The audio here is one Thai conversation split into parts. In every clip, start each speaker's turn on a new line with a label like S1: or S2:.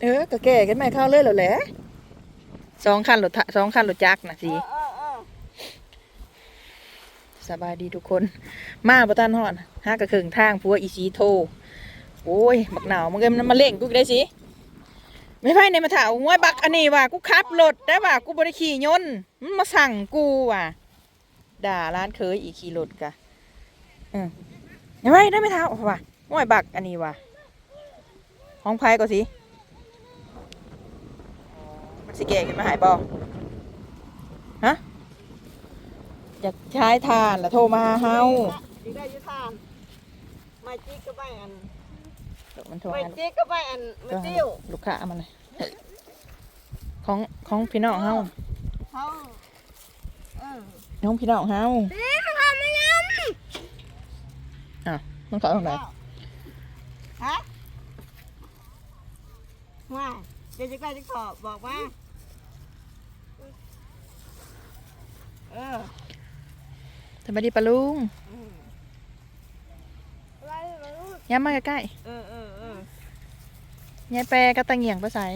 S1: เออก็แก่กันไม่เข้าเลยแล้วแหละสองคันรถสองคันรถจักรนะสิสบายดีทุกคน มาบ่ทันฮอดห้ากระเคิงทางพัวอีซีโทโอ้ยบักหนาวมันก็มันมาเล่งกูได้สิไม่ไพ่ในมาถามว่าบักอันนี้ว่ะกูขับรถได้ว่ะกูบริขี่ยนต์มันมาสั่งกูว่ะด่าร้านเคยอีขี่รถกะอืมไม่ไพ่ได้ไม่เท้าวว่ะว่าบักอันนี้ว่ะห้องไพ่ก็สิ มันสิแก่ขึ้นมาหายบอฮะอยากใช้ทานแล้วโทรมาหาเฮา
S2: ดีได้อยุทานมาจิกก็ไปอัน
S1: เดี๋ยวมันโทร
S2: มา
S1: หา
S2: จิกก็ไปอันมาติ้ว
S1: ลูกค้ามันเลยของของพี่น้องเฮา
S2: เขาเออ
S1: น้องพี่น้องเฮา
S2: เอ๊ะมันทำไม่ยัง
S1: มันขอตรงไหน
S2: ฮะว่าเดี๋ยวจะใกล้จะขอบอกว่า เออ
S1: สวัสดีปะลุง
S2: อืม
S1: ย้ำมาใกล้
S2: เออเออเออ
S1: ๆยายแปรกับตะเงียงไปใส่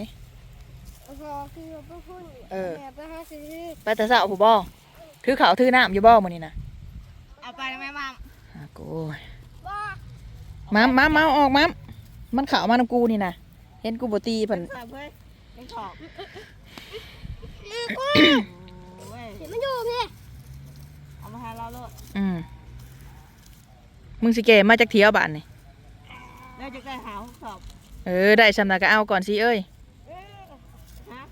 S1: เออ
S3: ไปหาซื้อ
S1: ไปแต่เช้าผู้บ่ถือข้าวถือน้ำอยู่บ่มื้อนี้นะ
S2: เอาไปไหมมัม
S1: อะกูมัมมัมมาออกมัมมันข่าวมานำกูนี่นะเห็นกูบ่ตีเพิ่น
S2: ใส่เพื่อนเป็นขอบโอ้ย
S3: เห็นมันอยู่พี่
S2: เอามาให้เราโลด
S1: อืมมึงสิแก่มาจากเที่ยวบ้านนี่
S2: แล้วจะได้หาขอบ
S1: เออได้สำนักก็เอาก่อนสิเอ้ย
S2: ฮะ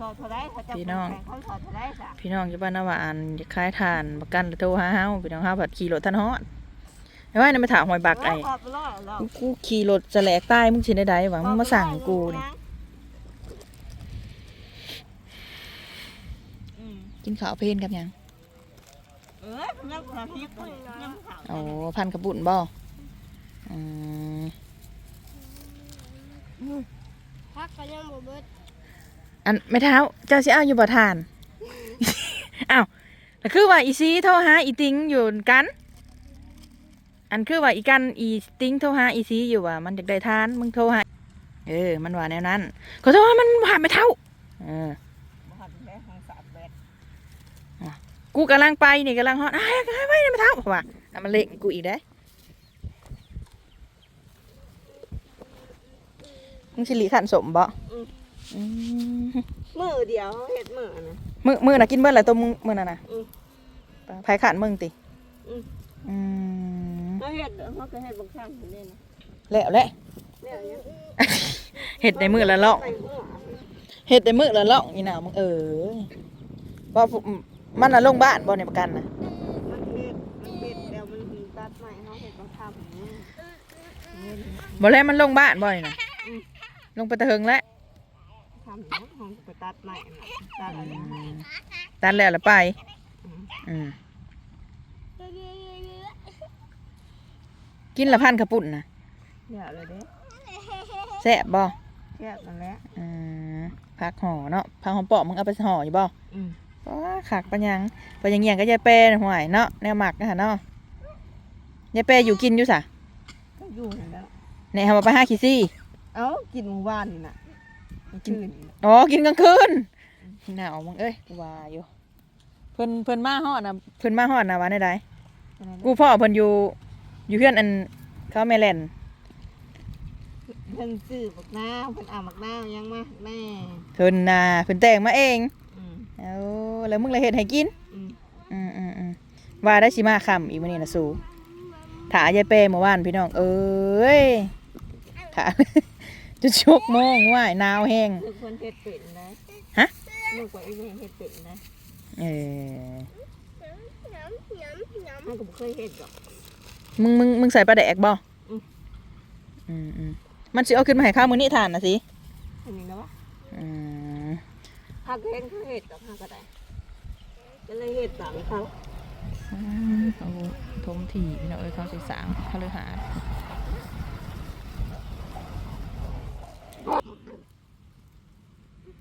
S2: สอดเท่าไรเขาจะเขาสอดเท่าไรจ้ะ
S1: พี่น้องอยู่บ้านนาหวานอยากขายทานประกันแล้วโทรหาเฮาพี่น้องเฮาผัดขี่รถทันฮอดไอ้ว่านี่มาถามหอยบักไอ้
S2: ขอบไปร้อยแล้ว
S1: กูขี่รถจะแหลกใต้มึงสิได้ใดหวังมึงมาสั่งกูนี่
S2: อืม
S1: กินข้าวเพลนกับหยัง
S2: เออยังขอพริกยังขาว
S1: โอ้พันกระปุ่นบ่อืม
S3: พักก็ยังบ่เบิด
S1: อันไม่เท้าเจ้าสิเอาอยู่บ่ทาน อ้าวแต่คือว่าอีซีโทรหาอีติงอยู่กัน อันคือว่าอีกันอีติงโทรหาอีซีอยู่ว่ามันอยากได้ทานมึงโทรหาเออ มันว่าแนวนั้นขอโทษว่ามันผ่านไม่เท่า เออ
S2: หันแม่ทางสามแบด
S1: กูกำลังไปนี่กำลังฮอตอ้ายอ้ายไม่ได้มาเท่าเพราะว่าเอามาเล่งกูอีกได้อมึงสิริขันสมบ่อืม
S2: มือเดียวเห็ดมือนะ
S1: มือมือน่ะกินเบิดหลายตัวมึงมือน่ะนะ
S2: อืม
S1: ไผขันมึงติ
S2: อืม
S1: อืม
S2: เขาเห็ดเขาก็เห็ดบางครั้งนี่นะ
S1: แล้วแหละ
S2: เนี่ยยัง
S1: เห็ดในมือละล่อง
S2: ใส่หัว
S1: เห็ดในมือละล่องอีหน่ามึงเออว่า มันน่ะลงบ้านบ่ในประกันน่ะ
S2: มันเห็ดมันเห็ดแล้วมันตัดใหม่เขาเห็ดบางครั้งนี่
S1: บ่แล้วมันลงบ้านบ่นี่น่ะลงไปตะเฮิงแล้ว
S2: ทำอย่างของไปตัดใหม่นะตัดอะไร
S1: อืมตัดแล้วละไปอืมกินละพันกระปุ่นน่ะ
S2: เนี่ยเลยเด้
S1: แซ่บบ่
S2: แค่นั้นแหละ
S1: อืมผักห่อเนาะผักหอมปอกมึงเอาไปห่ออยู่บ่
S2: อืม
S1: ว้าขักปัญญังปัญญังเงียงก็ยายแปรน่ะห่วยเนาะแนวหมักนะฮะเนาะยายแปรอยู่กินอยู่สะ
S2: ก็อยู่นั่นแล้ว
S1: เนี่ยทำมาไปห้าขีซี่
S2: เอ้ากินหมู่บ้านนี่น่ะกินคืนนี่น่ะ
S1: อ๋อ กินกลางคืนหนาวมึงเอ้ยกูว่าอยู่ เพิ่นเพิ่นมาฮอดนะเพิ่นมาฮอดนะว่าได้ไดกูพ่อเพิ่นอยู่ อยู่เพื่อนอันเขาแม่แล่น
S2: เพิ่นซื้อบักนาวเพิ่นเอาบักนาวยังมาแม่
S1: เพิ่นน่ะเพิ่นแต่งมาเอง
S2: อืม
S1: เอาแล้วมึงเลยเฮ็ดให้กิน
S2: อืม
S1: อืมอืมอืมว่าได้สิมาค่ำอีมื้อนี้น่ะสูถายายแปรเมื่อวานพี่น้อง เอ้ยถาจุดชกโมงว่ายหนาวแห้ง
S2: คือคนเฮ็ดเป็นนะ
S1: ฮะ
S2: ลูกว่าอีแม่เฮ็ดเป็นนะ
S1: เออ
S3: น้ำน้ำน้ำ
S2: มันก็บ่เคยเฮ็ดดอก
S1: มึงมึงมึงใส่ปลาแดกบ่
S2: อืม
S1: อืมอืมมันสิเอาขึ้นมาให้ข้าวมื้อนี้ทานน่ะสิ
S2: อันนี้นะวะ
S1: อืม
S2: ถ้าเห็นเขาเฮ็ดดอกหาก็ได้จะเลยเฮ็ดตามเขา
S1: เอาทมถี่พี่น้องเอ้ยเขาสิสางเขาเลยหา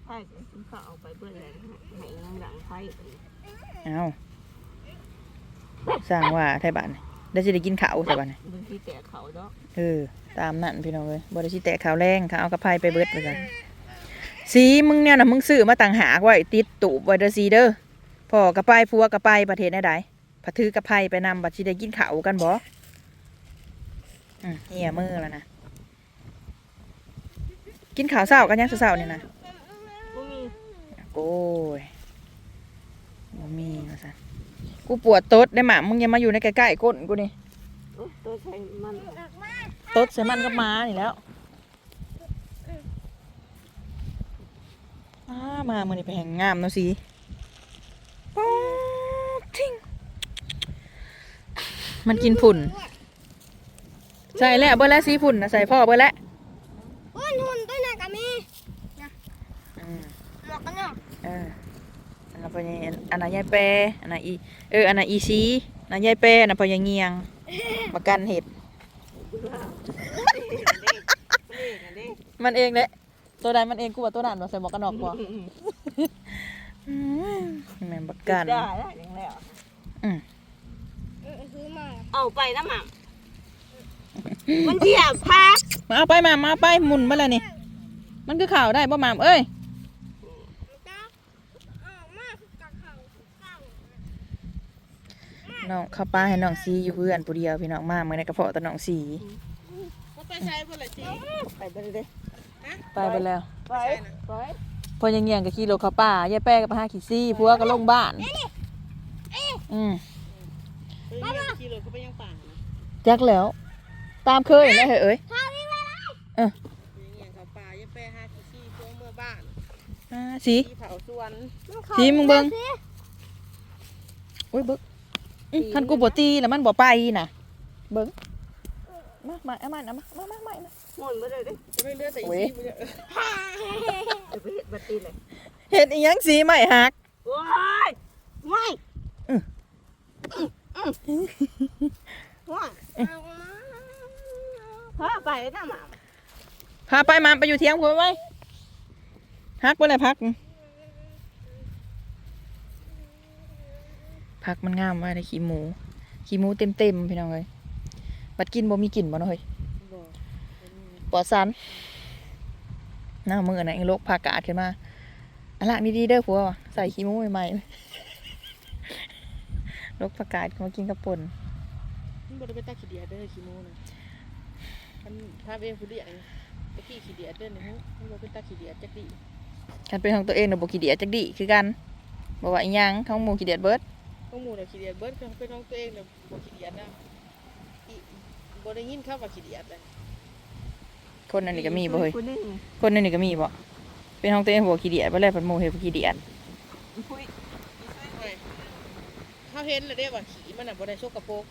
S2: ไผสิเขาเอาไปเบิ่นแล้วให้ยังหลังไผ
S1: เอาสร้างว่าไทยบ้านนี่ได้สิได้กินข้าวซะบัดนี้
S4: บางทีแตะเขาเนาะ
S1: เออตามนั่นพี่น้องเอ้ยบ่ได้สิแตะข้าวแรงข้าเอากระไพไปเบิดไปกัน สีมึงเนี่ยน่ะมึงซื้อมาต่างหากไว้ติดตูบไว้เด้อซีเด้อพ่อกระไปผัวกระไปประเทศใดๆพะถือกระไพไปนำบัดสิได้กินข้าวกันบ่อืมเหี่ยมือแล้วนะกินข้าวเช้ากันยังเช้าๆนี่นะ
S4: บ่มี
S1: โอ้ยบ่มีว่าซั่นกูปวดตดได้หมามึงอย่ามาอยู่ในใกล้ๆก้นกูนี่
S4: โอ้ตัวใช้มัน
S1: ตดใส่มันกับหมานี่แล้ว อ้ามามือนี่ไปแห่งงามเนาะสิป๊อดทิ้งมันกินฝุ่น ใส่แล้วเบอร์แล้วสีฝุ่นนะใส่พ่อเบอร์แล้ว
S3: หุ่นหุ่นตัวไหนกับมี
S1: อืม
S3: หมวกกันเนาะ
S1: เอออันนั้นพอยายอันนั้นยายแปรอันนั้นอีเอออันนั้นอีซีอันนั้นยายแปรอันนั้นพอยายเงียงประกันเห็ดมันเองแหละ ตัวใดมันเองกูว่าตัวนั้นว่าใส่หมวกกันน็อกบ่อืมแม่นประกัน
S4: ได้ได้ยังแล้ว
S1: อืม
S3: เออซื้อมา
S4: เอาไปนะหม่ำมันเหยียบพัก
S1: มาเอาไปมามาเอาไปหมุนมาแล้วนี่ มันคือข่าวได้บ่หมามเอ้ย
S3: จ้าออกมาจากเขาเก่า
S1: น้องเข้าป้าให้น้องซีอยู่เพื่อนผู้เดียวพี่น้องมาเมื่อในกระเพาะแตะน้องสี
S4: ไปใช้เพื่อนละจีไปไปเลย
S1: ไปไปแล้ว
S4: ไปไป
S1: พอยังเงียงกับขี่รถเข้าป่ายายแป้กับพาขี่ซี่พัวก็ลงบ้านอืม
S4: ไปขี่รถก็ไปยังป่านะ
S1: จักแล้ว ตามเคยนะเฮ้ยเอ้ย
S3: ข้าวนี่มาแล้ว
S4: อย่างเขาป่ายังไปหาขี่ซี่พวกเมื่อบ้าน
S1: อ่าสี
S4: ที่เผาสวน
S1: สีมึงเบิ่งโอ้ยเบิ่งอื้อคันกูบ่ตีแล้วมันบ่ไปน่ะ เบิ่ง มามาเอามาเอามามามามามา
S4: หมุนไปเลยดิจะไม่เลือดแต่อีซี่ไปเลยจะไปเห็ดบัตตีเลย
S1: เห็นอีหยังสีไม่หัก
S4: ว้ายว้ายว้าย
S3: เอามา
S4: พาไปนะหม่
S1: พาไปมาไปอยู่เทียงผัวไว้พักไปเลยพัก พักมันงามไว้ในขี้หมู ขี้หมูเต็มเต็มๆพี่น้องเลย บัดกินบ่มีกลิ่นบ่เนาะเฮ้ยปลอดสารหน้ามือน่ะไอ้โรคพากาดขึ้นมาอันละดีๆเด้อผัวว่ะใส่ขี้หมูใหม่ๆเลยโรคพากาดมากินกับป่น
S4: มันบ่ได้ไปตาขี้เดียดเด้อขี้โมนะมันพาเองผู้เดียดตะกี้ขี้เดียดเด้อนี่ฮะมันบ่เป็นตาขี้เดียดจักดี
S1: กันเป็นของตัวเองน่ะบ่ขี้เดียดจักดีคือกันบ่ว่าอีหยังของหมู่ขี้เดียดเบิด
S4: ของหมู่น่ะขี้เดียดเบิดคือเป็นของตัวเองน่ะบ่ขี้เดียดนะอี บ่ได้ยินคำว่าขี้เดียดเลย
S1: คนอันนี้ก็มีบ่เฮ้ยคนอันนี้ก็มีบ่เป็นของตัวเองบ่ขี้เดียดบ่แล้วเพิ่นหมู่เฮ็ดบ่ขี้เดียด
S4: เขาเห็นแล้วเด้ว่าขี้มันน่ะบ่ได้สกปรก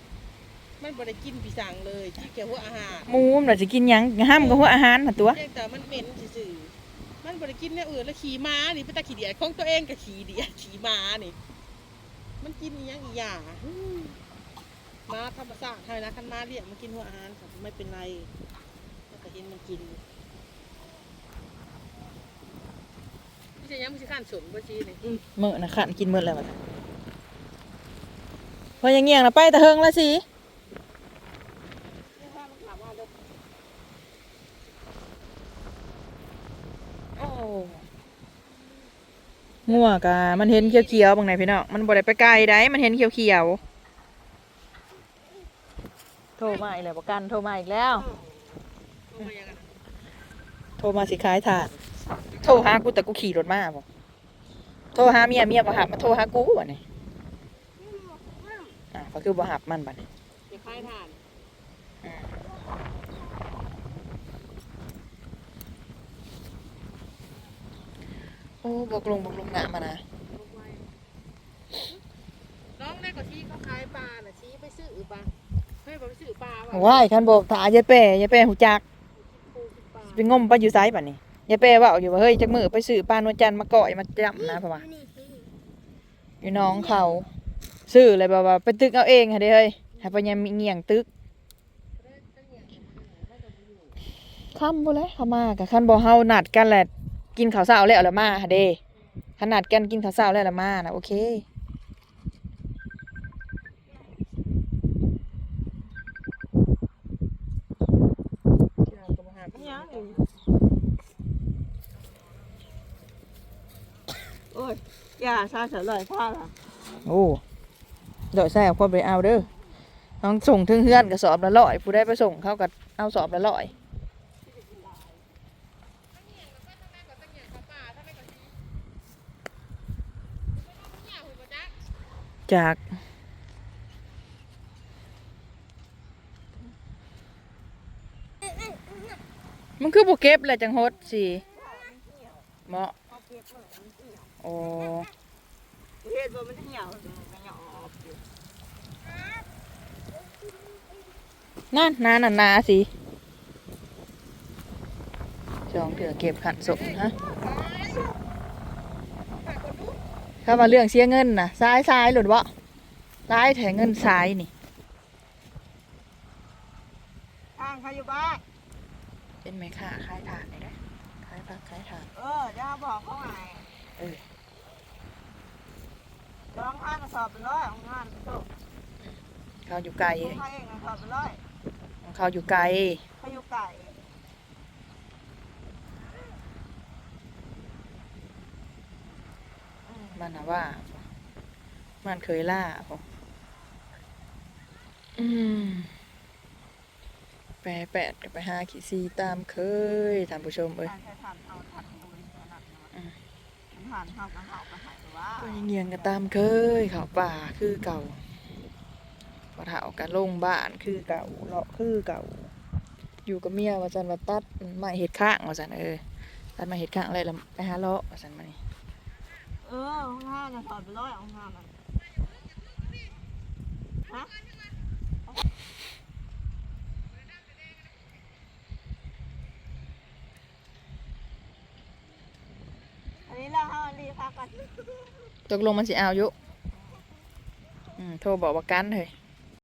S4: มันบ่ได้กินปีสังเลยที่เกี่ยวหัวอาหาร
S1: หมูมันน่ะสิกินหยังห้ามกับหัวอาหารหั่นตัว
S4: เพียงแต่มันเหม็นซื่อๆมันบ่ได้กินแนวอื่นแล้วขี้ม้านี่เป็นตาขี้เดียดของตัวเองก็ขี้เดียดขี้ม้านี่ มันกินอีหยังอีหยังอื มม้าธรรมชาติเท่านั้นคันม้าเลี้ยงมันกินหัวอาหารค่ะไม่เป็นไรแล้วก็เห็นมันกินไม่ใช่ยังไม่ใช่ขั้นสนบ่ชีนี่
S1: มื้อน่ะขันกินมื้อแล้วบัดน่ะพอยังเงียงน่ะไปแต่เฮิงละสิโอ้งัวกะมันเห็นเขียวๆบางไหนพี่น้องมันบ่ได้ไปไกลได้มันเห็นเขียวๆโทร มาอีกแล้วประกันโทรมาอีกแล้ว
S4: ตัวมันยังไง
S1: โทรมาสิขายถาดโทรหากูแต่กูขี่รถมาบ่โทรหาเมียเมียบ่หับมาโทรหากูบ่นี่อะก็คือบ่หับมันบัดนี้
S4: จะคลายทาน
S1: โอ้บอกลงบอกลงหน้ามานะ
S4: น้องได้ก็ชี้เขาขายปลาน่ะชี้ไปซื้อปลา เฮ้บอกไปซื้อปลาว่ะ
S1: ว้ายคันบอกถายายแป้ยายแป้หูจัก
S4: ปูซื้อปลา
S1: ไปงมไปอยู่ไสบัดนี้ยายแป้ว้าอยู่ว่าเฮ้ยจักมือไปซื้อปลานวลจันทร์มาก่อยมาจับนะเพราะว่าอยู่น้องเขาซื้อเลยแบบว่าไปตึกเอาเองค่ะเด้เฮ้ยให้ปัญญามีเงี่ยงตึกค่ำบ่เลยเขามากับคันบ่เฮานัดกันแหละกินข้าวเช้าแล้วแล้วมาค่ะเด้ขนาดกันกินข้าวเช้าแล้วแล้วมานะโอเค
S2: ย่าซาเฉลยพ่อละ
S1: โอ้เดี๋ยวใส่เอาคนไปเอาเด้อต้องส่งถึงเฮือนกับสอบละร้อย ผู้ได้ไปส่งเข้ากับเอาสอบละร้อยจากมันคือบุเก็บแหละจังฮดสิเหมาะ โอ้
S2: เฮ็ดบ่มันเหี่ยวมันหยอบอยู่
S1: นั่นนาน่ะนาสิจองเถื่อเก็บขันส่งฮะถ้ามาเรื่องเสียเงินน่ะซ้ายซ้ายหลุดวะซ้ายแถเงินซ้ายนี่
S2: ทางเขาอยู่บ้าน
S1: เป็นไหมค่ะขายถานนี่นะขายผักขายถาน
S2: เออเดี๋ยวเขาบอกเขาไง
S1: เออ
S2: ลองห้างกระสอบไปร้อยของงานส่ง
S1: เขาอยู่ไกล
S2: ของเขาเองกระสอบไปร้อย
S1: ของเขาอยู่ไกล
S2: เขาอยู่ไก่
S1: มันนะว่า มันเคยล่าผมอืมแปดแปดไปหาขีซีตามเคยท่านผู้ชมเอ้ย
S2: ถ่านเข้ากันเข้ากันหายว่า
S1: ก็ยังเงียงกันตามเคยเขาป่าคือเก่าปะเถากันลงบ้านคือเก่าเลาะคือเก่า อยู่กับเมียว่าจันว่าตัดมาเห็ดข้างว่าจันเออตัดมาเห็ดข้างอะไรแล้วไปหาเลาะว่าจันมานี่
S2: เออของงานกระสอบไปร้อยของงานน่ะฮะ อันนี้เราให้มันรีพักกัน
S1: ตกลงมันสิเอาอยู่อืมโทรบอกว่ากันเลย